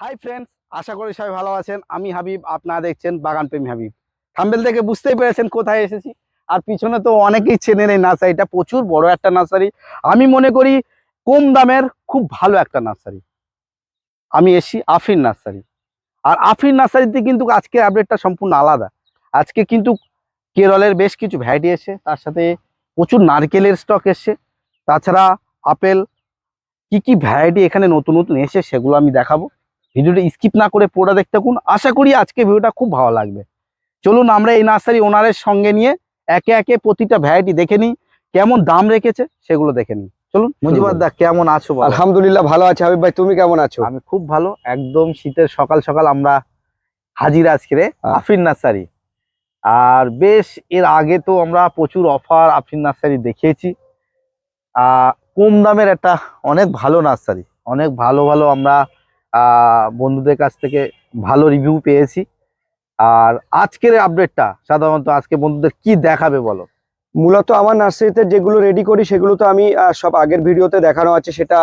Hi friends আশা করি সবাই ভালো আছেন। আমি হাবিব, আপনারা দেখছেন বাগান প্রেমী হাবিব। থাম্বেল থেকে বুঝতেই পেরেছেন কোথায় এসেছি। আর পিছনে তো অনেকেই চেনেন এই নার্সারিটা প্রচুর বড় একটা নার্সারি। আমি মনে করি কম দামের খুব ভালো একটা নার্সারি। আমি এসছি আফরিন নার্সারি। আর আফরিন নার্সারিতে কিন্তু আজকে আপডেটটা সম্পূর্ণ আলাদা। আজকে কিন্তু কেরলের বেশ কিছু ভ্যারাইটি এসছে। তার সাথে প্রচুর নারকেলের স্টক এসছে। তাছাড়া আপেল, কি কি ভ্যারাইটি এখানে নতুন নতুন এসে সেগুলো আমি দেখাবো। ভিডিওটা স্কিপ না করে পুরোটা দেখতে থাকুন। আশা করি আজকে ভিডিওটা খুব ভালো লাগবে। চলুন আমরা এই নার্সারি ওনারের সঙ্গে নিয়ে একে একে প্রতিটা ভ্যারাইটি দেখে নিই কেমন দাম রেখেছে সেগুলো দেখে নিই। চলুন মুজিবার দা কেমন আছো আলহামদুলিল্লাহ ভালো আছে। হাবিব ভাই তুমি কেমন আছো? আমি খুব ভালো। একদম শীতের সকাল সকাল আমরা হাজির আজকে হ্যাঁ। আফরিন নার্সারি। আর বেশ এর আগে তো আমরা প্রচুর অফার আফরিন নার্সারি দেখিয়েছি। আহ, কম দামের একটা অনেক ভালো নার্সারি। অনেক ভালো ভালো আমরা বন্ধুদের কাছ থেকে ভালো রিভিউ পেয়েছি। আর আজকের আপডেটটা সাধারণত আজকে বন্ধুদের কি দেখাবে বলো? মূলত আমার নার্সারিতে যেগুলো রেডি করি সেগুলো তো আমি সব আগের ভিডিওতে দেখানো আছে সেটা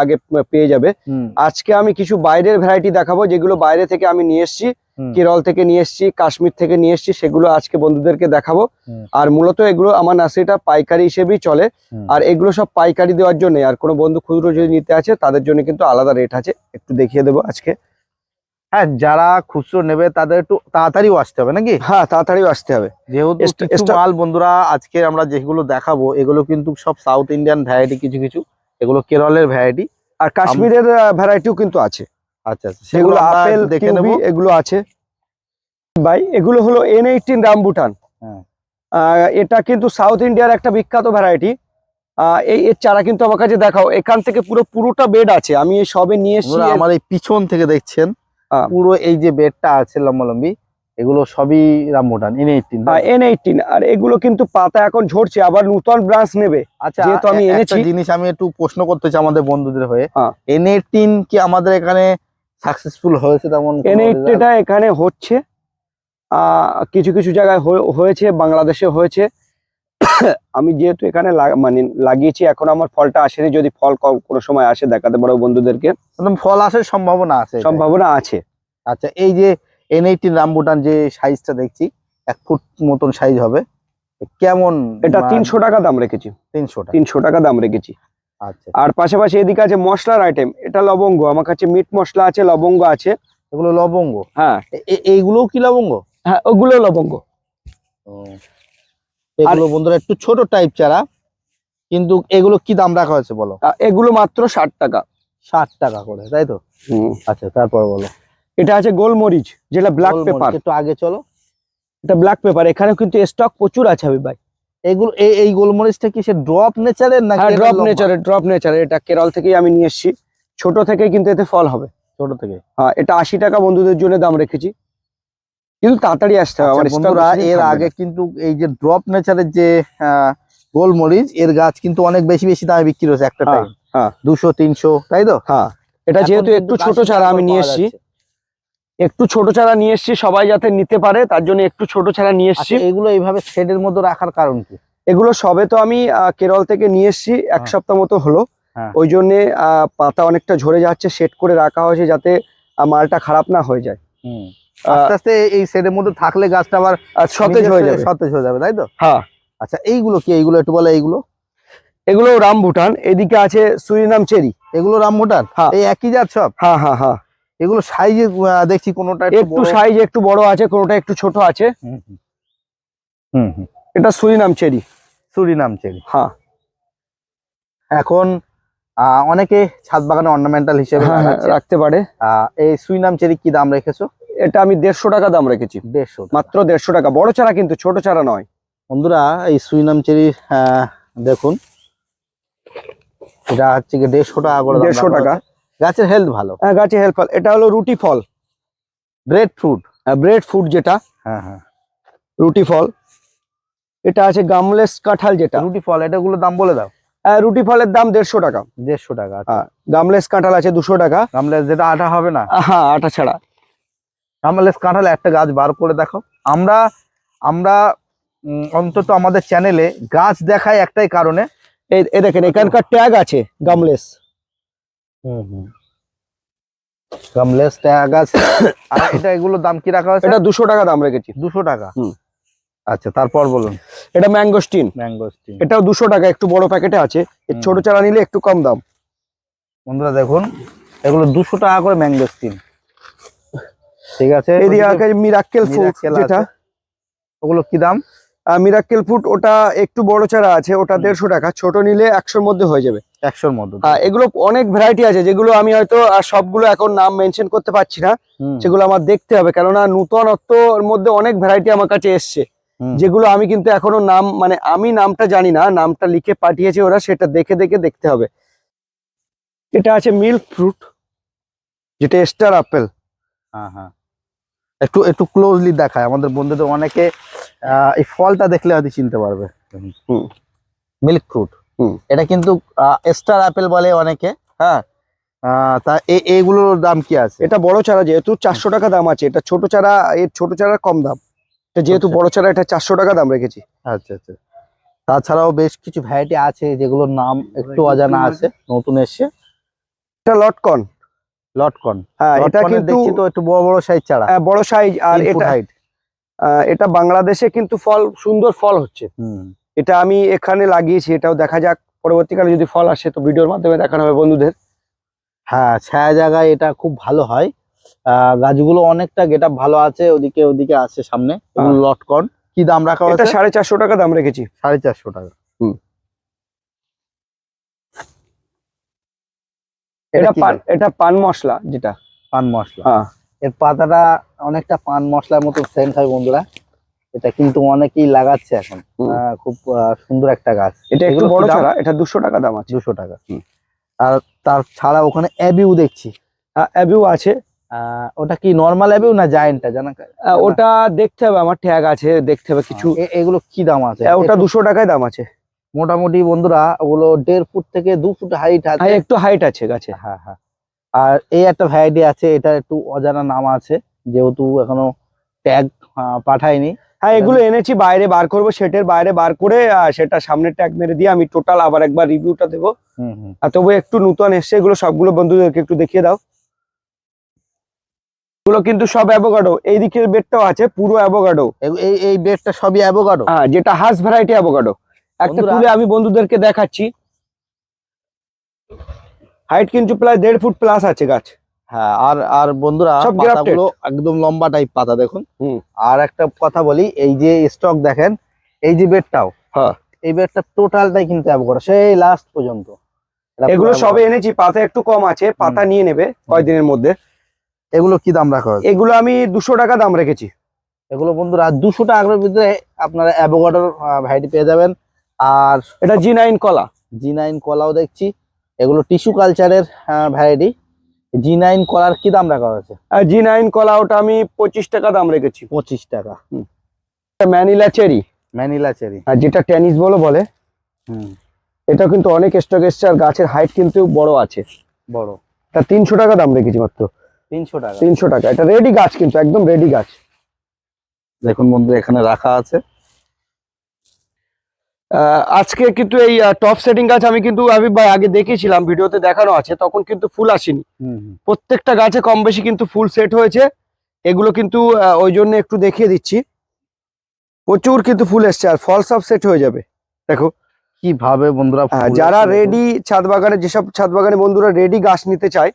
আগে পেয়ে যাবে। আজকে আমি কিছু বাইরের ভ্যারাইটি দেখাবো যেগুলো বাইরে থেকে আমি নিয়ে এসেছি। কেরল থেকে নিয়ে এসেছি কাশ্মীর থেকে নিয়ে এসেছি সেগুলো আজকে বন্ধুদেরকে দেখাবো। আর মূলত এগুলো আমার নার্সারিটা পাইকারি হিসেবেই চলে। আর এগুলো সব পাইকারি দেওয়ার জন্য আর কোনো বন্ধু খুচরো যদি নিতে আছে তাদের জন্য কিন্তু আলাদা রেট আছে। একটু দেখিয়ে দেবো আজকে। হ্যাঁ যারা খুচরো নেবে তাদের একটু তাড়াতাড়িও আসতে হবে নাকি? হ্যাঁ তাড়াতাড়ি আসতে হবে। যেহেতু কিছু মাল বন্ধুরা আজকে আমরা যেগুলো দেখাবো এগুলো কিন্তু সব সাউথ ইন্ডিয়ান ভ্যারাইটি কিছু কিছু। এগুলো কেরলের ভ্যারাইটি আর কাশ্মীরের ভ্যারাইটিও কিন্তু আছে। আচ্ছা আচ্ছা। সেগুলো আপেল দেখে নেব। এগুলো আছে। ভাই এগুলো হলো এন এইটিন রামবুটান এটা কিন্তু সাউথ ইন্ডিয়ার একটা বিখ্যাত ভ্যারাইটি এই এর চারা কিন্তু আমার কাছে দেখাও। এখান থেকে পুরো পুরোটা বেড আছে। আমি এই সবে নিয়ে এসেছি। আমার এই পিছন থেকে দেখছেন। পুরো এই যে বেডটা আছে লম্বালম্বি এগুলো সবই rambutan N eighteen N eighteen আর এগুলো কিন্তু পাতা এখন ঝরছে আবার নতুন ব্রাঞ্চ নেবে আচ্ছা যেহেতু আমি এনেছি- জিনিস আমি একটু প্রশ্ন করতে চাই আমাদের বন্ধুদের হয়ে হ্যাঁ। এন এইটিন কি আমাদের এখানে সাকসেসফুল হয়েছে তেমন এন? এইটিনটা এখানে হচ্ছে আহ, কিছু কিছু জায়গায় হয়ে- হয়েছে বাংলাদেশে হয়েছে আমি যেহেতু এখানে লাগা- মানে লাগিয়েছি এখন আমার ফলটা আসেনি। যদি ফল কোনো সময় আসে দেখাতে পারো বন্ধুদেরকে। একদম ফল আসার সম্ভাবনা আছে সম্ভাবনা আছে। আচ্ছা এই যে এন এইটিন রামবুটান যে সাইজটা দেখছি এক ফুট মতন সাইজ হবে কেমন এটা তিনশো টাকা দাম রেখেছি। তিনশো তিনশো টাকা দাম রেখেছি। আচ্ছা। আর পাশাপাশি এদিকে আছে মশলার আইটেম এটা লবঙ্গ। আমার কাছে মিট মশলা আছে লবঙ্গ আছে। এগুলো লবঙ্গ? হ্যাঁ। এইগুলোও কি লবঙ্গ? হ্যাঁ ওগুলো লবঙ্গ। এগুলো বন্ধুরা একটু ছোট টাইপ চারা কিন্তু এগুলো কি দাম রাখা হয়েছে বলো? এগুলো মাত্র ষাট টাকা। ষাট টাকা করে তাই তো? আচ্ছা তারপর বলো। এটা আছে গোলমরিচ যেটা ব্ল্যাক পেপার একটু আগে চলো। এটা ব্ল্যাক পেপার এখানে কিন্তু স্টক প্রচুর আছে আমি ভাই। এগুলো এই গোলমরিচটা কি সে ড্রপ নেচারের না ড্রপ নেচারের ড্রপ নেচারের এটা কেরল থেকেই আমি নিয়ে এসেছি। ছোট থেকে কিন্তু এতে ফল হবে। ছোট থেকে হ্যাঁ এটা আশি টাকা বন্ধুদের জন্য দাম রেখেছি। কিন্তু তাড়াতাড়ি আসতে হবে আচ্ছা, আমার বন্ধুরা এর আগে কিন্তু এই যে ড্রপ নেচারের যে গোলমরিচ এর গাছ কিন্তু অনেক বেশি বেশি দামে বিক্রি হচ্ছে একটা হ্যাঁ, টাইম হ্যাঁ। দুশো তিনশো তাই তো? হ্যাঁ। এটা যেহেতু একটু ছোট চারা আমি নিয়ে এসেছি। একটু ছোট চারা নিয়ে এসেছি সবাই যাতে নিতে পারে তার জন্য একটু ছোট চারা নিয়ে এসেছি। আচ্ছা, এগুলো এইভাবে শেডের মধ্যে রাখার কারণ কি? এগুলো সবে তো আমি কেরল থেকে নিয়ে এসেছি এক হ্যাঁ। সপ্তাহ মতো হলো। হ্যাঁ। ওই জন্য পাতা অনেকটা ঝরে যাচ্ছে সেট করে রাখা হয়েছে যাতে মালটা খারাপ না হয়ে যায়। আস্তে আস্তে এই শেডের মধ্যে থাকলে গাছটা আবার সতেজ হয়ে যাবে। সতেজ হয়ে যাবে তাই তো? হ্যাঁ। আচ্ছা এইগুলো কি? এইগুলো একটু বলে এইগুলো? এগুলো রাম ভুটান এদিকে আছে সুরিনাম চেরি। এগুলো রামমোটার হ্যাঁ। এই একই জাত সব? হ্যাঁ হ্যাঁ হ্যাঁ। এগুলো সাইজে দেখছি কোনোটা একটু সাইজ একটু বড় আছে কোনোটা একটু ছোট আছে। হুম হুম। এটা সুরিনাম চেরি। Surinam cherry. হ্যাঁ। এখন আহ, অনেকে ছাদ বাগানে অর্নামেন্টাল হিসেবে হ্যাঁ হ্যাঁ, রাখতে পারে। আহ, এই সুইনাম চেরি কি দাম রেখেছো? এটা আমি দেড়শো টাকা দাম রেখেছি। দেড়শো মাত্র দেড়শো টাকা। বড় চারা কিন্তু ছোট চারা নয়। বন্ধুরা এই সুইনাম চেরি দেখুন। এটা হচ্ছে কি দেড়শো টাকা করে দেড়শো টাকা। গাছের হেলথ ভালো। হ্যাঁ গাছের হেলথ ফল এটা হলো রুটি ফল। ব্রেড ফ্রুট ব্রেড ফ্রুট যেটা। হ্যাঁ হ্যাঁ। রুটি ফল। এটা আছে গামলেস কাঁঠাল যেটা। রুটি ফল এটাগুলো দাম বলে দাও। আহ, রুটি ফলের দাম দেড়শো টাকা। দেড়শো টাকা হ্যাঁ গামলেস কাঁঠাল আছে দুশো টাকা। গামলেস যেটা আটা হবে না। হ্যাঁ আটা ছাড়া। আমলেস কাঁঠাল একটা গাছ বার করে দেখো আমরা আমরা অন্তত আমাদের চ্যানেলে গাছ দেখায় একটাই কারণে। এই দেখেন এখানকার ট্যাগ আছে গামলেস গামলেস ট্যাগ আছে। আর এটা এগুলোর দাম কি রাখা হয়েছে? এটা দুশো টাকা দাম রেখেছি। দুশো টাকা। আচ্ছা তারপর বলুন। এটা ম্যাঙ্গোস্টিন এটাও দুশো টাকা একটু বড় প্যাকেটে আছে। ছোট চারা নিলে একটু কম দাম। বন্ধুরা দেখুন এগুলো দুশো টাকা করে ম্যাঙ্গো স্টিম ঠিক আছে এদিকে মিরাক্কেল ফুড যেটা ওগুলো কি দাম? মিরাক্কেল ফুড ওটা একটু বড় চারা আছে ওটা। দেড়শো টাকা। ছোট নিলে একশোর মধ্যে হয়ে যাবে। একশোর মধ্যে। আহ, এগুলো অনেক ভ্যারাইটি আছে যেগুলো আমি হয়তো আর সবগুলো এখন নাম মেনশন করতে পারছি না। সেগুলো আমার দেখতে হবে কেননা নূতনত্বর মধ্যে অনেক ভ্যারাইটি আমার কাছে এসছে। যেগুলো আমি কিন্তু এখনও নাম মানে আমি নামটা জানি না নামটা লিখে পাঠিয়েছে ওরা সেটা দেখে দেখে দেখতে হবে। এটা আছে মিল্ক ফ্রুট যেটা স্টার আপেল হ্যাঁ হ্যাঁ। একটু একটু ক্লোজলি দেখায়। আমাদের বন্ধুদের অনেকে এই ফলটা দেখলে হয়তো চিনতে পারবে। হুম। মিল্ক ফ্রুট হুম। এটা কিন্তু স্টার আপেল বলে অনেকে হ্যাঁ? তা এ- এইগুলোর দাম কি আছে? এটা বড় চারা যেহেতু চারশো টাকা দাম আছে এটা ছোট চারা এর ছোট চারা কম দাম। এটা যেহেতু আচ্ছা। বড় চারা এটা চারশো টাকা দাম রেখেছি। আচ্ছা আচ্ছা। তাছাড়াও বেশ কিছু ভ্যারাইটি আছে যেগুলোর নাম একটু অজানা আছে। নতুন এসছে। এটা লটকন। লটকন। হ্যাঁ এটা কিন্তু তো একটু বড় বড় সাইজ চারা আহ, বড় সাইজ আর এটা। আহ, এটা বাংলাদেশে কিন্তু ফল সুন্দর ফল হচ্ছে। হুম। এটা আমি এখানে লাগিয়েছি এটাও দেখা যাক। পরবর্তীকালে যদি ফল আসে তো ভিডিওর মাধ্যমে দেখানো হবে বন্ধুদের। হ্যাঁ ছায়া জায়গায় এটা খুব ভালো হয়। আহ, গাছগুলো অনেকটা গেটা ভালো আছে ওদিকে ওদিকে আছে সামনে। এগুলো লটকন। কি দাম রাখা হয়েছে? সাড়ে চারশো টাকা দাম রেখেছি। সাড়ে চারশো টাকা। হুম। এটা পান এটা পান মশলা যেটা। পান মশলা। হ্যাঁ। এর পাতাটা অনেকটা পান মশলার মতো সেন্ট হয় বন্ধুরা। এটা কিন্তু অনেকেই লাগাচ্ছে এখন। খুব সুন্দর একটা গাছ। এটা একটু বড় ছাড়া এটা দুশো টাকা দাম আছে। দুশো টাকা। আর তার ছাড়া ওখানে অ্যাবিউ দেখছি। অ্যাবিউ আছে। আহ, ওটা কি নর্মাল অ্যাবিউ না জায়েন্টটা জানা ওটা দেখতে হবে আমার ট্যাগ আছে দেখতে হবে কিছু। এগুলো কি দাম আছে? ওটা দুশো টাকায় দাম আছে। মোটামুটি বন্ধুরা ওগুলো দেড় ফুট থেকে দু ফুট হাইট আছে। হ্যাঁ একটু হাইট আছে গাছে। হ্যাঁ হ্যাঁ। আর এই একটা ভ্যারাইটি আছে এটা একটু অজানা নাম আছে যেহেতু এখনও ট্যাগ পাঠায়নি। হ্যাঁ এগুলো এনেছি বাইরে বার করব সেটের বাইরে বার করে সেটা সামনে ট্যাগ মেরে দিয়ে আমি টোটাল আবার একবার রিভিউটা দেবো। আর তবু একটু নতুন এসছে এগুলো সবগুলো বন্ধুদেরকে একটু দেখিয়ে দাও। এগুলো কিন্তু সব অ্যাভোগাডো এই দিকের বেডটাও আছে পুরো অ্যাভোগাডো এই এই বেডটা সবই অ্যাভোকাডো হ্যাঁ যেটা হাস ভ্যারাইটি অ্যাভোগাডো একটা তুলে আমি বন্ধুদেরকে দেখাচ্ছি। হাইট কিন্তু প্রায় দেড় ফুট প্লাস আছে গাছ। হ্যাঁ আর আর বন্ধুরা পাতাগুলো একদম লম্বা টাইপ পাতা দেখুন। আর একটা কথা বলি এই যে স্টক দেখেন এই যে বেডটাও হ্যাঁ। এই বেডটা টোটালটাই কিন্তু অ্যাভোকাডো সেই লাস্ট পর্যন্ত। এগুলো সবে এনেছি পাতা একটু কম আছে পাতা নিয়ে নেবে কয়দিনের মধ্যে। এগুলো কি দাম রাখা এগুলো আমি দুশো টাকা দাম রেখেছি। এগুলো বন্ধুরা দুশো টাকার ভিতরে আপনারা অ্যাভোকাডোর ভ্যারাইটি পেয়ে যাবেন। আর এটা জি নাইন কলা? জি নাইন কলাও দেখছি। এগুলো টিস্যু কালচারের ভ্যারাইটি জি নাইন কলার কি দাম রাখা হয়েছে? জি নাইন কলা ওটা আমি পঁচিশ টাকা দাম রেখেছি। পঁচিশ টাকা। ম্যানিলা চেরি ম্যানিলা চেরি আর যেটা টেনিস বলো বলে হুম। এটা কিন্তু অনেক স্টক এসছে আর গাছের হাইট কিন্তু বড় আছে। বড়। তা তিনশো টাকা দাম রেখেছি মাত্র। তিনশো টাকা। তিনশো টাকা। এটা রেডি গাছ কিন্তু একদম রেডি গাছ। দেখুন বন্ধু এখানে রাখা আছে। আজকে কিন্তু এই টপ সেটিং গাছ আমি কিন্তু আমি ভাই আগে দেখেছিলাম ভিডিওতে দেখানো আছে তখন কিন্তু ফুল আসেনি। প্রত্যেকটা গাছে কম বেশি কিন্তু ফুল সেট হয়েছে। এগুলো কিন্তু ওই জন্য একটু দেখিয়ে দিচ্ছি। প্রচুর কিন্তু ফুল এসছে আর ফল সব সেট হয়ে যাবে। দেখো। কীভাবে বন্ধুরা আহ, যারা রেডি ছাদ বাগানে যেসব ছাদ বাগানে বন্ধুরা রেডি গাছ নিতে চায়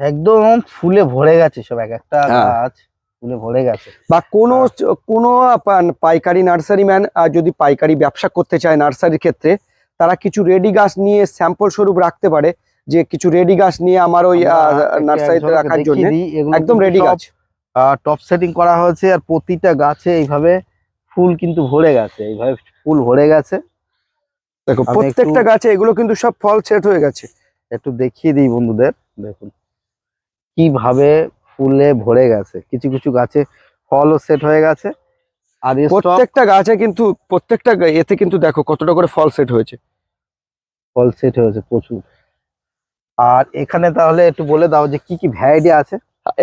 একদম ফুলে ভরে গেছে সব এক একটা হ্যাঁ। গাছ। ফুলে ভরে গেছে। বা কোনো কোনো পাইকারি নার্সারি ম্যান যদি পাইকারি ব্যবসা করতে চায় নার্সারির ক্ষেত্রে তারা কিছু রেডি গাছ নিয়ে স্যাম্পল স্বরূপ রাখতে পারে যে কিছু রেডি গাছ নিয়ে আমার ওই নার্সারিতে রাখার জন্য একদম রেডি গাছ। টপ সেটিং করা হয়েছে আর প্রতিটা গাছে এইভাবে ফুল কিন্তু ভরে গেছে এইভাবে ফুল ভরে গেছে। দেখো প্রত্যেকটা গাছে এগুলো কিন্তু সব ফল সেট হয়ে গেছে। একটু দেখিয়ে দিই বন্ধুদের দেখুন। কীভাবে ফুলে ভরে গেছে। কিছু কিছু গাছে ফলও সেট হয়ে গেছে। আর প্রত্যেকটা গাছে কিন্তু প্রত্যেকটা এতে কিন্তু দেখো কতটা করে ফল সেট হয়েছে। ফল সেট হয়েছে প্রচুর। আর এখানে তাহলে একটু বলে দাও যে কি কি ভ্যারাইটি আছে?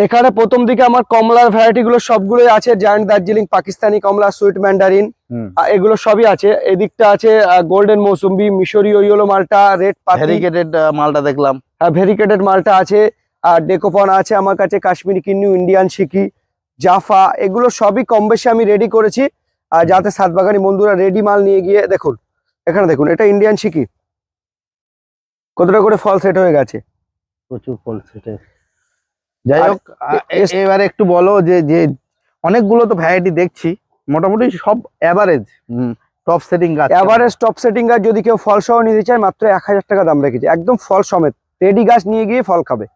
এখানে প্রথম দিকে আমার কমলার ভ্যারাইটি গুলো সবগুলোই আছে জায়ান্ট দার্জিলিং পাকিস্তানি কমলা সুইট ম্যান্ডারিন এগুলো সবই আছে। এদিকটা আছে গোল্ডেন মৌসুম্বি মিশরীয় ইয়েলো মালটা রেড পাতি ভ্যারিগেটেড মালটা দেখলাম। ভেরিকেটেড মালটা আছে। আর ডেকোপন আছে আমার কাছে কাশ্মীরি কিন্নু ইন্ডিয়ান শিকি জাফা এগুলো সবই কম বেশি আমি রেডি করেছি। আর যাতে সাতবাগানি বন্ধুরা রেডি মাল নিয়ে গিয়ে দেখুন এখানে দেখুন এটা ইন্ডিয়ান শিকি কতটা করে ফল সেট হয়ে গেছে? প্রচুর ফল সেটে যাই হোক এবারে একটু বলো যে যে অনেকগুলো তো ভ্যারাইটি দেখছি মোটামুটি সব অ্যাভারেজ টপ সেটিং গাছ। এভারেজ টপ সেটিং গাছ যদি কেউ ফল সহ নিতে চায় মাত্র এক হাজার টাকা দাম রেখেছে। একদম ফল সমেত। রেডি গাছ নিয়ে গিয়ে ফল খাবে।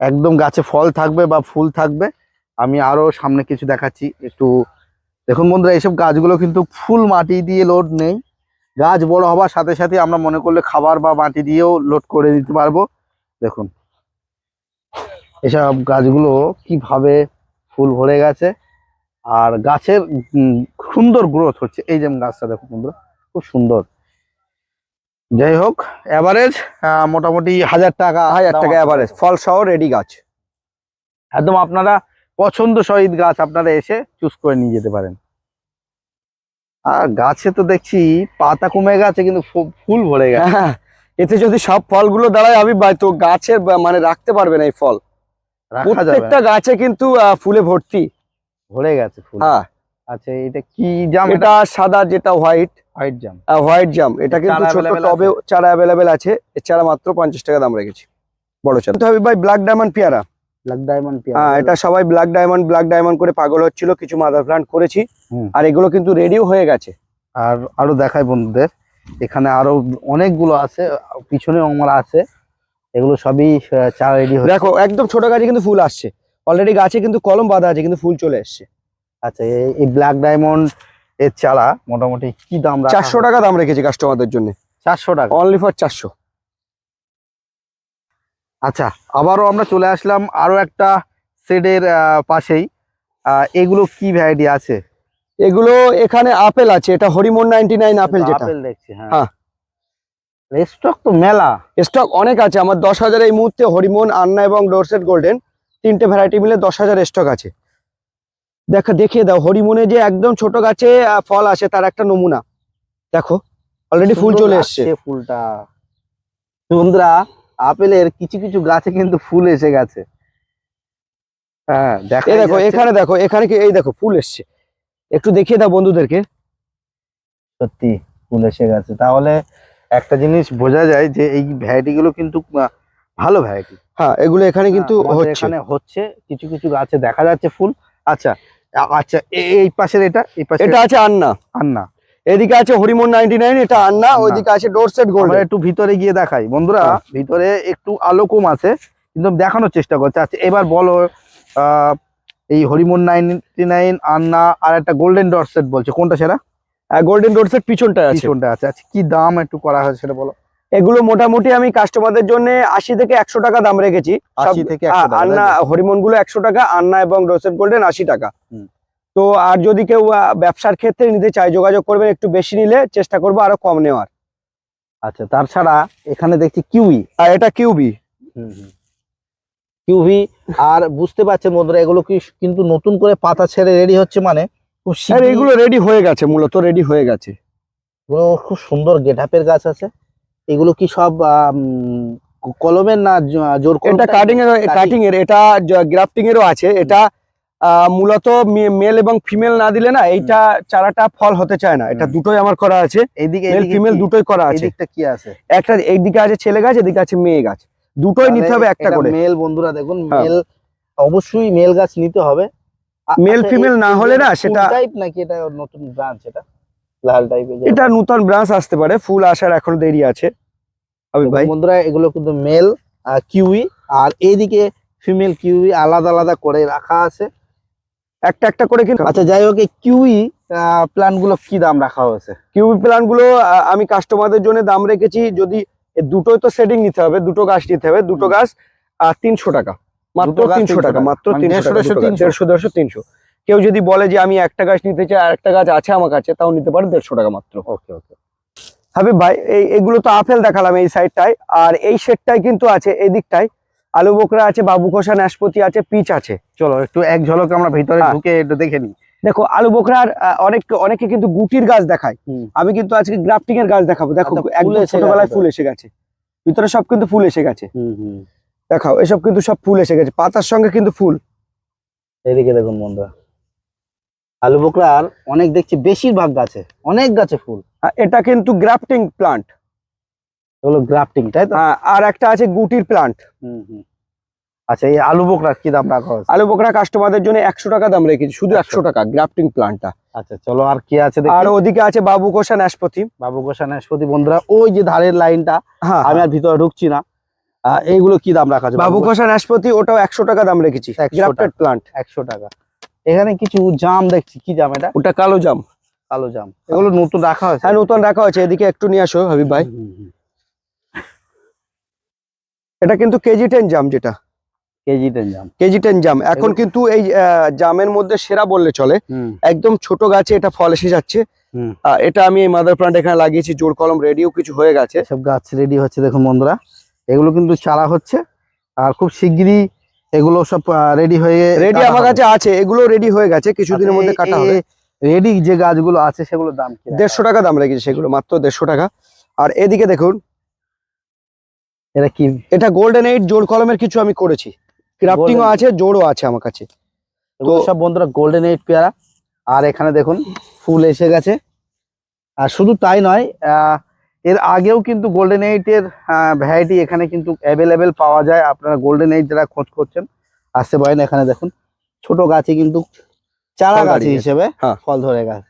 একদম গাছে ফল থাকবে বা ফুল থাকবে। আমি আরও সামনে কিছু দেখাচ্ছি, একটু দেখুন বন্ধুরা, এইসব গাছগুলো কিন্তু ফুল মাটি দিয়ে লোড নেই। গাছ বড় হবার সাথে সাথে আমরা মনে করলে খাবার বা মাটি দিয়েও লোড করে দিতে পারব। দেখুন, এসব গাছগুলো কীভাবে ফুল ভরে গেছে। আর গাছের সুন্দর গ্রোথ হচ্ছে। এই যেমন গাছটা দেখুন বন্ধুরা, খুব সুন্দর। যাই হোক অ্যাভারেজ মোটামুটি হাজার টাকা হাজার টাকা এভারেজ ফল সহ রেডি গাছ। একদম আপনারা পছন্দ সহিত গাছ আপনারা এসে চুজ করে নিয়ে যেতে পারেন। আর গাছে তো দেখছি পাতা কমে গেছে কিন্তু ফুল ভরে গেছে। হ্যাঁ এতে যদি সব ফলগুলো দাঁড়ায় আমি ভাই তো গাছের মানে রাখতে পারবে না এই ফল। প্রত্যেকটা গাছে কিন্তু ফুলে ভর্তি। ভরে গেছে ফুল। হ্যাঁ। আচ্ছা এটা কি জাম? এটা সাদা যেটা হোয়াইট হোয়াইট জাম হোয়াইট জাম এটা কিন্তু ছোট টবে চারা অ্যাভেলেবেল আছে। এর চারা মাত্র পঞ্চাশ টাকা দাম রেখেছি। বড় চারা। তো হবে ভাই ব্ল্যাক ডায়মন্ড পেয়ারা। ব্ল্যাক ডায়মন্ড হ্যাঁ এটা সবাই ব্ল্যাক ডায়মন্ড ব্ল্যাক ডায়মন্ড করে পাগল হচ্ছিল কিছু মাদার প্লান্ট করেছি। আর এগুলো কিন্তু রেডিও হয়ে গেছে। আর আরও দেখাই বন্ধুদের এখানে আরও অনেকগুলো আছে পিছনে আমার আছে। এগুলো সবই চারা রেডি দেখো একদম ছোট গাছে কিন্তু ফুল আসছে। অলরেডি গাছে কিন্তু কলম বাঁধা আছে কিন্তু ফুল চলে এসছে। আচ্ছা এই ব্ল্যাক ডায়মন্ড এর চারা মোটামুটি কি দাম চারশো টাকা দাম রেখেছি কাস্টমারদের জন্য। চারশো টাকা। অনলি ফর চারশো। আচ্ছা আবারও আমরা চলে আসলাম আরও একটা সেডের পাশেই। এগুলো কি ভ্যারাইটি আছে? এগুলো এখানে আপেল আছে এটা হরিমন নাইনটি নাইন আপেল যেটা। আপেল দেখছি হ্যাঁ। হ্যাঁ। স্টক তো মেলা। স্টক অনেক আছে আমার দশ হাজার এই মুহূর্তে হরিমন আন্না এবং ডোরসেট গোল্ডেন তিনটে ভ্যারাইটি মিলে দশ হাজার স্টক আছে। দেখো দেখিয়ে দাও। হরিমনে যে একদম ছোট গাছে ফল আসে তার একটা নমুনা। দেখো অলরেডি ফুল চলে এসছে। ফুলটা। বন্ধুরা আপেলের কিছু কিছু গাছে কিন্তু ফুল এসে গেছে। হ্যাঁ দেখা দেখো এখানে দেখো এখানে কি এই দেখো ফুল এসছে। একটু দেখিয়ে দাও বন্ধুদেরকে। সত্যি ফুল এসে গেছে। তাহলে একটা জিনিস বোঝা যায় যে এই ভ্যারাইটি গুলো কিন্তু ভালো ভ্যারাইটি হ্যাঁ এগুলো এখানে কিন্তু হচ্ছে। এখানে হচ্ছে কিছু কিছু গাছে দেখা যাচ্ছে ফুল। আচ্ছা আচ্ছা এই পাশের এটা? এই পাশে এটা আছে আন্না। আন্না। এদিকে আছে হরিমন নাইনটি নাইন এটা আন্না। ওইদিকে আছে ডোরসেট গোল্ডেন। একটু ভিতরে গিয়ে দেখাই। বন্ধুরা হ্যাঁ। ভিতরে একটু আলো কম আছে কিন্তু দেখানোর চেষ্টা করছে। আচ্ছা এবার বলো আহ, এই হরিমন নাইনটি নাইন আন্না আর একটা গোল্ডেন ডট সেট বলছে। কোনটা সেটা গোল্ডেন ডোরসেট পিছনটা আছে। পিছনটা আছে। আচ্ছা কি দাম একটু করা হয়েছে সেটা বলো। এগুলো মোটামুটি আমি কাস্টমারদের জন্য আশি থেকে একশো টাকা দাম রেখেছি। 80 থেকে 100 টাকা, তাই আন্না হরিমনগুলো একশো টাকা আন্না এবং রোসেট গোল্ডেন আশি টাকা। তো আর যদি কেউ ব্যবসার ক্ষেত্রে নিতে চায় যোগাযোগ করবেন একটু বেশি নিলে চেষ্টা করব আরও কম নেওয়ার। আচ্ছা তাছাড়া এখানে দেখছি কিউই। আর এটা কিউবি। কিউবি আর বুঝতে পারছেন বন্ধুরা এগুলো কি কিন্তু নতুন করে পাতা ছেড়ে রেডি হচ্ছে মানে? এগুলো রেডি হয়ে গেছে মূলত রেডি হয়ে গেছে। এগুলো খুব সুন্দর গেটআপের গাছ আছে। এগুলো কি সব কলমের না জোর এটা? কাটিং এর কাটিং এর এটা গ্রাফটিং এরও আছে। এটা মূলত মেল এবং ফিমেল না দিলে না এইটা চারাটা ফল হতে চায় না। এটা দুটোই আমার করা আছে। এইদিকে মেল ফিমেল দুটোই করা আছে। এদিকটা কি আছে? একটা এইদিকে আছে ছেলে গাছ এদিকে আছে মেয়ে গাছ। দুটোই নিতে হবে একটা করে। মেল বন্ধুরা দেখুন হ্যাঁ। মেল অবশ্যই মেল গাছ নিতে হবে। আ- Male আচ্ছা, না হলে না সেটা- টাইপ নাকি এটা নতুন ব্রাঞ্চ এটা? লাল টাইপের এটা নতুন ব্রাঞ্চ আসতে পারে। ফুল আসার এখনও দেরি আছে। আমি ভাই। বন্ধুরা এগুলো কিন্তু মেল কিউই আর এইদিকে ফিমেল কিউই আলাদা আলাদা করে রাখা আছে। একটা একটা করে কিন্তু আচ্ছা যাই হোক এই কিউই প্ল্যানগুলো কি দাম রাখা হয়েছে? কিউই প্ল্যানগুলো আহ, আমি কাস্টমারদের জন্য দাম রেখেছি। যদি দুটোই তো সেটিং নিতে হবে দুটো গাছ নিতে হবে দুটো গাছ আর তিনশো টাকা। মাত্র তিনশো টাকা। মাত্র মানে তিনশো 150, টাকা দুটো গাছ, 300 দেড়শো দেড়শো তিনশো। কেউ যদি বলে যে আমি একটা গাছ নিতে চাই আর একটা গাছ আছে আমার কাছে তাও নিতে পারে দেড়শো টাকা মাত্র। ওকে ওকে। হাবিব ভাই এই এগুলো তো আপেল দেখালাম এই সাইডটায় আর এই শেডটাই কিন্তু আছে এই দিকটায়। আলু বোকরা আছে বাবু খোসা নাশপতি আছে পিচ আছে। চলো একটু এক ঝলক আমরা ভিতরে হ্যাঁ। ঢুকে একটু দেখে নিই। দেখো আলু বোকরার অনেক অনেকে কিন্তু গুটির গাছ দেখায়। আমি কিন্তু আজকে গ্রাফটিং এর গাছ দেখাবো। দেখো আচ্ছা, একদম ছোটবেলায় ফুল এসে গেছে। ভিতরে সব কিন্তু ফুল এসে গেছে। দেখাও এসব কিন্তু সব ফুল এসে গেছে। পাতার সঙ্গে কিন্তু ফুল। এদিকে দেখুন বন্ধুরা। আলু বোকরার অনেক দেখছি বেশিরভাগ গাছে অনেক গাছে ফুল। এটা কিন্তু গ্রাফটিং প্লান্ট। এগুলো গ্রাফটিং তাই তো? আর একটা আছে গুটির প্লান্ট হুম হুম। আচ্ছা এই আলু বোকরার কি দাম রাখা হয়েছে? আলু বোকরা কাস্টমারদের জন্য একশো টাকা দাম রেখেছি শুধু একশো টাকা গ্রাফটিং প্লান্টটা আচ্ছা চলো আর কি আছে আর ওদিকে আছে বাবু কোষা নাশপতি বাবু গোসান নাশপতি বন্ধুরা ওই যে ধারের লাইনটা হ্যাঁ আমি আর ভিতরে ঢুকছি না। এইগুলো কি দাম রাখা আছে বাবু কোষা নাশপতি ওটাও একশো টাকা দাম রেখেছি 100 গ্রাফটেড প্লান্ট একশো টাকা। এখানে কিছু জাম দেখছি কি জাম এটা? ওটা কালো জাম। কালো জাম। এগুলো নতুন রাখা হয়েছে? হ্যাঁ নতুন রাখা হয়েছে এদিকে একটু নিয়ে আসো হাবিব ভাই। এটা কিন্তু কেজি টেন জাম যেটা। কেজি টেন জাম। কেজি টেন জাম। এখন কিন্তু এই জামের মধ্যে সেরা বললে চলে। একদম ছোট গাছে এটা ফল এসে যাচ্ছে। এটা আমি এই মাদার প্লান্ট এখানে লাগিয়েছি জোর কলম রেডিও কিছু হয়ে গেছে। সব গাছ রেডি হচ্ছে দেখুন বন্ধুরা। এগুলো কিন্তু চারা হচ্ছে আর খুব শিগগিরই এগুলো সব রেডি হয়ে রেডি আমার কাছে আছে এগুলো রেডি হয়ে গেছে কিছুদিনের মধ্যে কাটা হবে। রেডি যে গাছগুলো আছে সেগুলোর দাম দেড়শো টাকা দাম রেখেছি সেগুলো মাত্র দেড়শো টাকা। আর এদিকে দেখুন এটা কি? এটা গোল্ডেন এইট জোর কলমের কিছু আমি করেছি। ক্রাফটিংও আছে জোরও আছে আমার কাছে। এগুলো সব বন্ধুরা গোল্ডেন এইট পেয়ারা। আর এখানে দেখুন ফুল এসে গেছে। আর শুধু তাই নয় এর আগেও কিন্তু গোল্ডেন এইটের ভ্যারাইটি এখানে কিন্তু অ্যাভেলেবেল পাওয়া যায়। আপনারা গোল্ডেন এইট যারা খোঁজ করছেন আসতে পারেন এখানে দেখুন। ছোট গাছে কিন্তু চারা গাছ হিসেবে হ্যাঁ। ফল ধরে গাছ।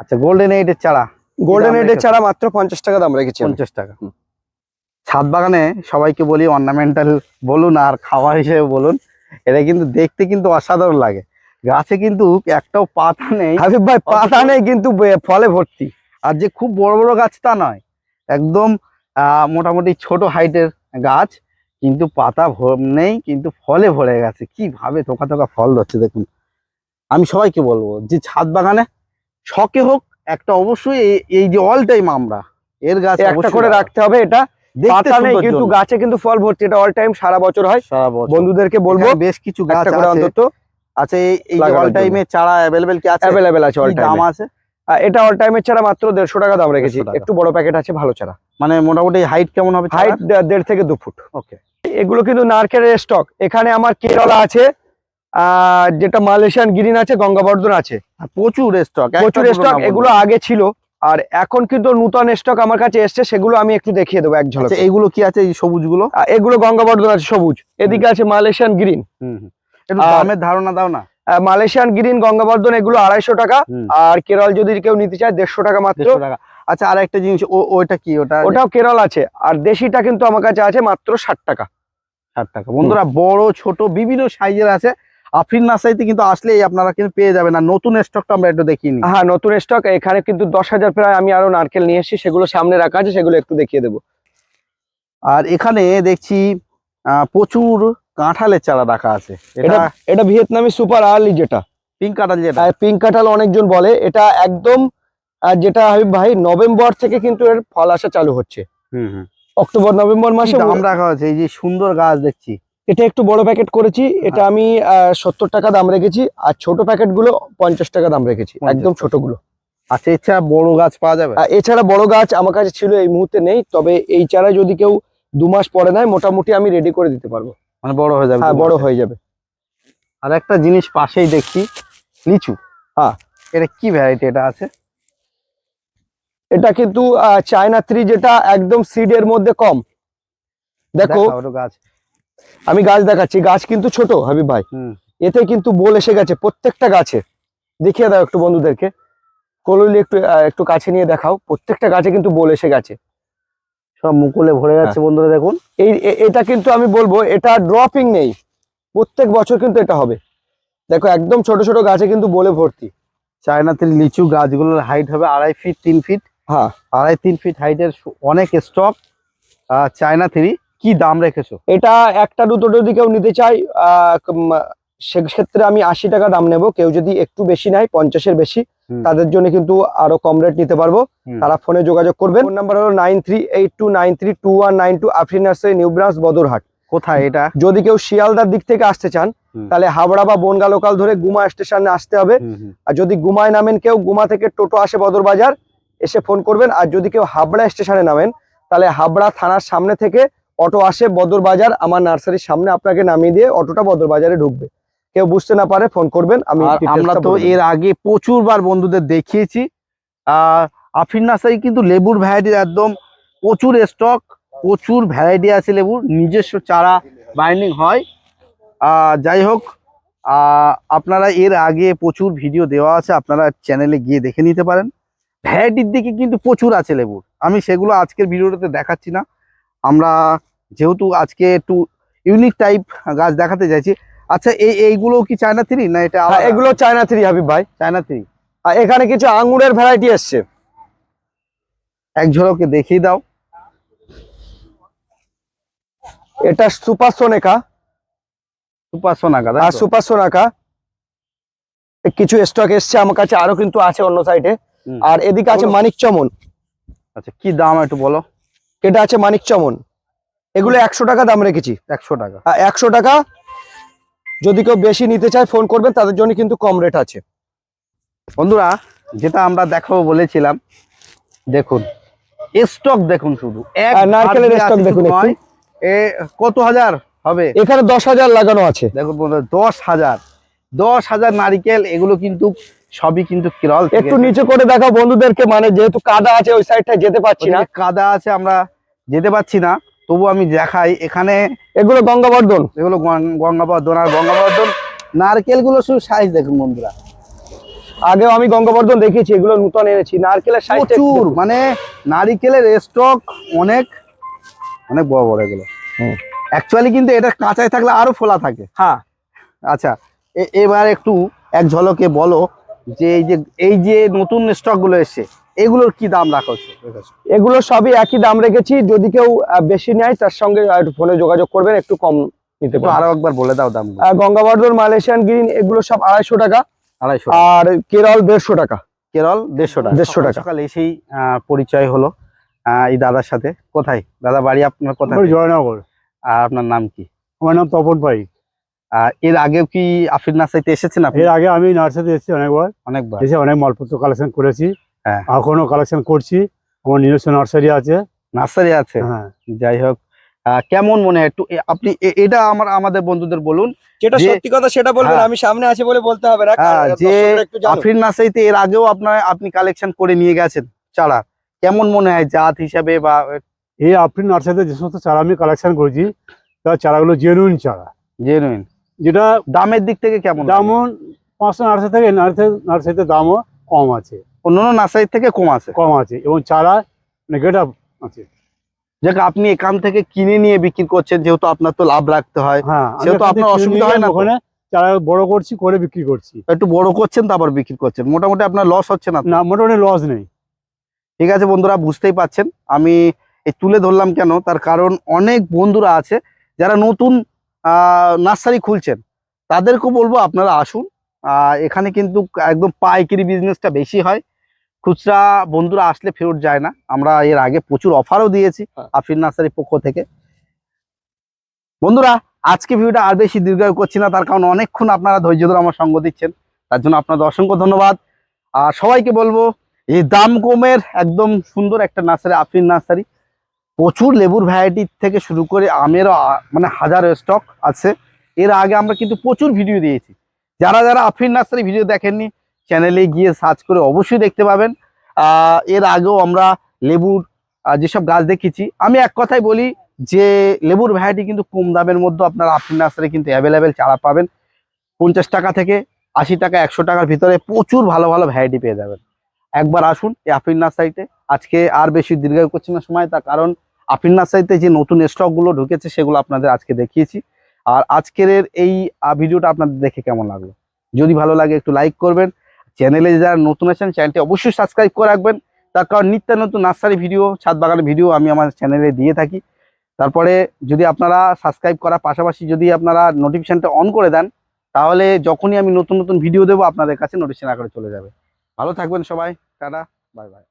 আচ্ছা গোল্ডেন এইটের চারা। গোল্ডেন এইটের চারা মাত্র পঞ্চাশ টাকা দাম রেখেছি পঞ্চাশ টাকা। ছাদ বাগানে সবাইকে বলি অর্নামেন্টাল বলুন আর খাওয়া হিসেবে বলুন এটা কিন্তু দেখতে কিন্তু অসাধারণ লাগে। গাছে কিন্তু একটাও পাতা নেই। হাবিব ভাই পাতা নেই কিন্তু ফলে ভর্তি। আর যে খুব বড় বড় গাছ তা নয় একদম মোটামুটি ছোট হাইটের গাছ কিন্তু পাতা ভ- নেই কিন্তু ফলে ভরে গেছে। কীভাবে থোকা থোকা ফল ধরছে দেখুন। আমি সবাইকে বলব যে ছাদ বাগানে শখে হোক একটা অবশ্যই এই- যে অল টাইম আমরা এর গাছ একটা করে রাখতে হবে এটা। পাতা নেই সুন্দর কিন্তু জন্য। গাছে কিন্তু ফল ভর্তি এটা অল টাইম সারা বছর হয়। সারা বছর। বন্ধুদেরকে বলব বেশ কিছু গাছ করে অন্তত। আচ্ছা এই অল টাইমে চারা অ্যাভেলেবেল কি আছে? অ্যাভেলেবেল আছে অল কি দাম টাইম আছে? এটা অল টাইমের ছাড়া মাত্র দেড়শো টাকা দাম রেখেছি। একটু বড় প্যাকেট আছে ভালো চারা। মানে মোটামুটি হাইট কেমন হবে হাইট দেড় থেকে দু ফুট। ওকে এগুলো কিন্তু নারকেলের স্টক এখানে আমার কেরলা আছে যেটা মালয়েশিয়ান গ্রিন আছে গঙ্গাবর্ধন আছে। প্রচুর স্টক প্রচুর স্টক এগুলো আগে ছিল। আর এখন কিন্তু নূতন স্টক আমার কাছে এসছে সেগুলো আমি একটু দেখিয়ে দেবো এক ঝলক। আচ্ছা এইগুলো কি আছে এই সবুজগুলো এগুলো গঙ্গাবর্ধন আছে সবুজ। এদিকে আছে মালয়েশিয়ান গ্রিন একটু দামের ধারণা দাও না। মালয়েশিয়ান গ্রিন গঙ্গাবর্ধন এগুলো আড়াইশো টাকা। আর কেরল যদি কেউ নিতে চায় দেড়শো টাকা মাত্র। টাকা। আচ্ছা আর একটা জিনিস ও- ওইটা কি? ওটা ওটাও কেরল আছে। আর দেশিটা কিন্তু আমার কাছে আছে মাত্র ষাট টাকা। ষাট টাকা। বন্ধুরা বড় ছোট বিভিন্ন সাইজের আছে। আফরিন নার্সারিতে কিন্তু আসলেই আপনারা কিন্তু পেয়ে যাবেন। আর নতুন স্টকটা আমরা একটু দেখিনি হ্যাঁ নতুন স্টক এখানে কিন্তু দশ হাজার প্রায় আমি আরও নারকেল নিয়ে এসেছি সেগুলো সামনে রাখা আছে সেগুলো একটু দেখিয়ে দেবো। আর এখানে দেখছি প্রচুর কাঁঠালের চারা রাখা আছে। এটা এটা ভিয়েতনামি সুপার আর্লি যেটা। পিঙ্ক কাঁঠাল যেটা। পিঙ্ক কাঁঠাল অনেকজন বলে এটা একদম যেটা হাবিব ভাই নভেম্বর থেকে কিন্তু এর ফল আসা চালু হচ্ছে। হুম হুম। অক্টোবর নভেম্বর মাসে দাম রাখা আছে এই যে সুন্দর গাছ দেখছি। এটা একটু বড় প্যাকেট করেছি এটা আমি সত্তর টাকা দাম রেখেছি আর ছোট প্যাকেটগুলো পঞ্চাশ টাকা দাম রেখেছি 50 একদম ছোটগুলো। আচ্ছা এছাড়া বড় গাছ পাওয়া যাবে? আর এছাড়া বড় গাছ আমার কাছে ছিল এই মুহূর্তে নেই তবে এই চারা যদি কেউ দু মাস পরে নেয় মোটামুটি আমি রেডি করে দিতে পারব। মানে বড় হয়ে যাবে হ্যাঁ বড় হয়ে যাবে। আর একটা জিনিস পাশেই দেখছি লিচু। হ্যাঁ। এটা কি ভ্যারাইটি এটা আছে? এটা কিন্তু চায়না থ্রি যেটা একদম সিডের মধ্যে কম। দেখো গাছ। আমি গাছ দেখাচ্ছি গাছ কিন্তু ছোট হাবিব ভাই। এতে কিন্তু বোল এসে গেছে প্রত্যেকটা গাছে। দেখিয়ে দাও একটু বন্ধুদেরকে। কলুলি একটু একটু কাছে নিয়ে দেখাও প্রত্যেকটা গাছে কিন্তু বোল এসে গেছে। সব মুকুলে ভরে যাচ্ছে বন্ধুরা দেখুন। এই এটা কিন্তু আমি বলব এটা ড্রপিং নেই। প্রত্যেক বছর কিন্তু এটা হবে। দেখো একদম ছোট ছোট গাছে কিন্তু বলে ভর্তি। চায়নাতে লিচু গাছগুলোর হাইট হবে আড়াই ফিট তিন ফিট হ্যাঁ। আড়াই তিন ফিট হাইটের অনেক স্টক চায়না থ্রি কি দাম রেখেছো? এটা একটা দুটো যদি কেউ নিতে চাই সেক্ষেত্রে আমি আশি টাকা দাম নেব। কেউ যদি একটু বেশি নেয় পঞ্চাশের বেশি তাদের জন্য কিন্তু আরও কম রেট নিতে পারব। তারা ফোনে যোগাযোগ করবেন। ফোন নাম্বার হলো nine three eight two nine three two one nine two Afrin nursery new branch Badarhat. কোথায় এটা? যদি কেউ শিয়ালদার দিক থেকে আসতে চান তাহলে হাবড়া বা বনগা লোকাল ধরে গুমা স্টেশনে আসতে হবে। আর যদি গুমায় নামেন কেউ গুমা থেকে টোটো আসে বদর বাজার এসে ফোন করবেন। আর যদি কেউ হাবড়া স্টেশনে নামেন তাহলে হাবড়া থানার সামনে থেকে অটো আসে বদর বাজার আমার নার্সারির সামনে আপনাকে নামিয়ে দিয়ে অটোটা বদর বাজারে ঢুকবে। কেউ বুঝতে না পারে ফোন করবেন আমি আমরা তো এর আগে প্রচুরবার বন্ধুদের দেখিয়েছি। আহ আফিন নার্সারি কিন্তু লেবুর ভ্যারাইটির একদম প্রচুর স্টক প্রচুর ভ্যারাইটি আছে লেবুর নিজস্ব চারা বাইন্ডিং হয়। আহ, যাই হোক আহ, আপনারা এর আগে প্রচুর ভিডিও দেওয়া আছে আপনারা চ্যানেলে গিয়ে দেখে নিতে পারেন। ভ্যারাইটির দিকে কিন্তু প্রচুর আছে লেবুর। আমি সেগুলো আজকের ভিডিওটাতে দেখাচ্ছি না। আমরা যেহেতু আজকে একটু ইউনিক টাইপ গাছ দেখাতে চাইছি। আচ্ছা এই এইগুলো কি চায়না থ্রি না এটা হ্যাঁ, এগুলো চায়না থ্রি হাবিব ভাই। চায়না থ্রি আর এখানে কিছু আঙ্গুরের ভ্যারাইটি এসছে। এক ঝলকে দেখিয়ে দাও। এটা সুপার সোনেকা সুপার সোনাকা আর সুপার সোনাকা কিছু স্টক এসছে আমার কাছে আরও কিন্তু আছে অন্য সাইডে আর এদিকে আছে মানিক চমন। আচ্ছা কি দাম একটু বলো? এটা আছে মানিক চমন। এগুলো একশো টাকা দাম রেখেছি। একশো টাকা। একশো টাকা যদি কেউ বেশি নিতে চায় ফোন করবেন তাদের জন্য কিন্তু কম রেট আছে। বন্ধুরা যেটা আমরা দেখাবো বলেছিলাম দেখুন স্টক দেখুন শুধু। আর নারকেলের আছে দেখুন এ কত হাজার হবে? এখানে দশ হাজার লাগানো আছে। দেখুন দশ হাজার। দশ হাজার নারিকেল এগুলো কিন্তু সবই কিন্তু কিরল একটু নিচে করে দেখাও বন্ধুদেরকে মানে যেহেতু কাদা আছে ওই সাইডটা যেতে পারছি না। কাদা আছে আমরা যেতে পারছি না তবু আমি দেখাই। এখানে এগুলো গঙ্গাবর্ধন। এগুলো গঙ্গাবর্ধন আর গঙ্গাবর্ধন নারকেলগুলো শুধু সাইজ দেখুন বন্ধুরা। আগেও আমি গঙ্গাবর্ধন দেখিয়েছি এগুলো নতুন এনেছি। নারকেলের সাইজ প্রচুর মানে নারিকেলের স্টক অনেক অনেক বড় বড় এগুলো। অ্যাকচুয়ালি কিন্তু এটা কাঁচায় থাকলে আরও ফোলা থাকে। হ্যাঁ। আচ্ছা এবার একটু এক ঝলকে বলো যে এই যে এই যে নতুন স্টকগুলো এসছে এগুলোর কি দাম রাখা হচ্ছে? এগুলো সবই একই দাম রেখেছি যদি কেউ বেশি নেয় তার সঙ্গে একটু ফোনে যোগাযোগ করবেন একটু কম নিতে পারেন। আরও একবার বলে দাও দাম গঙ্গাবর্ধন মালয়েশিয়ান গ্রিন এগুলো সব আড়াইশো টাকা। আড়াইশো আর কেরল দেড়শো টাকা। কেরল দেড়শো টাকা। 150 টাকা। সকাল এসেই পরিচয় হলো এই দাদার সাথে। কোথায়? দাদা বাড়ি আপনার কোথায়? জয়নগর। আর আপনার নাম কি? আমার নাম তপন পাই আহ, এর আগেও কি আফির নাসাইতে এসেছেন আপনি? এর আগে আমি নার্সারিতে এসেছি অনেকবার। অনেকবার। এসে অনেক মালপত্র কালেকশন করেছি। হ্যাঁ। এখনও কালেকশন করছি। আমার নিজস্ব নার্সারি আছে। নার্সারি আছে? হ্যাঁ। যাই হোক আহ, কেমন মনে হয়? একটু আপনি এটা আমার আমাদের বন্ধুদের বলুন। যেটা সত্যি কথা সেটা বলবেন হ্যাঁ। আমি সামনে আছে বলে বলতে হবে না। হ্যাঁ, যে আফরিন নাসাইতে এর আগেও আপনার আপনি কালেকশন করে নিয়ে গেছেন চারা। কেমন মনে হয় জাত হিসাবে বা এই আফরিন নার্সারিতে যে সমস্ত চারা আমি কালেকশন করেছি তার চারাগুলো জেনুইন চারা। জেনুইন যেটা দামের দিক থেকে কেমন? যেমন পাঁচশো নার্সারি থেকে নার্সারি নার্সারিতে দামও কম আছে। অন্যান্য নার্সারি থেকে কম আছে? কম আছে এবং চারা মানে গেট আছে। যাক আপনি এখান থেকে কিনে নিয়ে বিক্রি করছেন যেহেতু আপনার তো লাভ রাখতে হয়। হ্যাঁ সেহেতু আপনার অসুবিধা হয় না ওখানে চারা বড় করছি করে বিক্রি করছি। একটু বড় করছেন তারপর বিক্রি করছেন। মোটামুটি আপনার লস হচ্ছে না? না মোটামুটি লস নেই। ঠিক আছে বন্ধুরা বুঝতেই পাচ্ছেন। আমি এই তুলে ধরলাম কেন? তার কারণ অনেক বন্ধুরা আছে যারা নতুন নার্সারি খুলছেন তাদেরকেও বলব আপনারা আসুন। আহ, এখানে কিন্তু একদম পাইকারি বিজনেসটা বেশি হয়। খুচরা বন্ধুরা আসলে ফেরত যায় না। আমরা এর আগে প্রচুর অফারও দিয়েছি হ্যাঁ। আফির নার্সারির পক্ষ থেকে। বন্ধুরা আজকে ভিডিওটা আর বেশি দীর্ঘায়ু করছি না তার কারণ অনেকক্ষণ আপনারা ধৈর্য ধরে আমার সঙ্গ দিচ্ছেন। তার জন্য আপনাদের অসংখ্য ধন্যবাদ। আর সবাইকে বলব এই দাম কমের একদম সুন্দর একটা নার্সারি আফরিন নার্সারি। প্রচুর লেবুর ভ্যারাইটি থেকে শুরু করে আমেরও মানে হাজারো স্টক আছে। এর আগে আমরা কিন্তু প্রচুর ভিডিও দিয়েছি। যারা যারা আফরিন নার্সারি ভিডিও দেখেননি চ্যানেলে গিয়ে সার্চ করে অবশ্যই দেখতে পাবেন। এর আগেও আমরা লেবুর যেসব গাছ দেখেছি, আমি এক কথাই বলি যে লেবুর ভ্যারাইটি কিন্তু কম দামের মধ্যে আপনারা আফরিন নার্সারি কিন্তু অ্যাভেলেবেল চারা পাবেন। পঞ্চাশ টাকা থেকে আশি টাকা, একশো টাকার ভিতরে প্রচুর ভালো ভালো ভ্যারাইটি পেয়ে যাবেন। একবার আসুন এই আফরিন নার্সারিতে আজকে আর বেশি দীর্ঘায়ু করছি না সময়, তার কারণ আফরিন নার্সারিতে যে নতুন স্টকগুলো ঢুকেছে সেগুলো আপনাদের আজকে দেখিয়েছি। আর আজকের এই ভিডিওটা আপনাদের দেখে কেমন লাগল? যদি ভালো লাগে একটু লাইক করবেন। চ্যানেলে যারা নতুন আছেন, চ্যানেলটি অবশ্যই সাবস্ক্রাইব করে রাখবেন। তার কারণ নিত্য নতুন নার্সারি ভিডিও ছাদ বাগানের ভিডিও আমি আমার চ্যানেলে দিয়ে থাকি। তারপরে যদি আপনারা সাবস্ক্রাইব করার পাশাপাশি যদি আপনারা নোটিফিকেশনটা অন করে দেন, তাহলে যখনই আমি নতুন নতুন ভিডিও দেবো, আপনাদের কাছে নোটিফিকেশন আকারে চলে যাবে। ভালো থাকবেন সবাই। Tata bye bye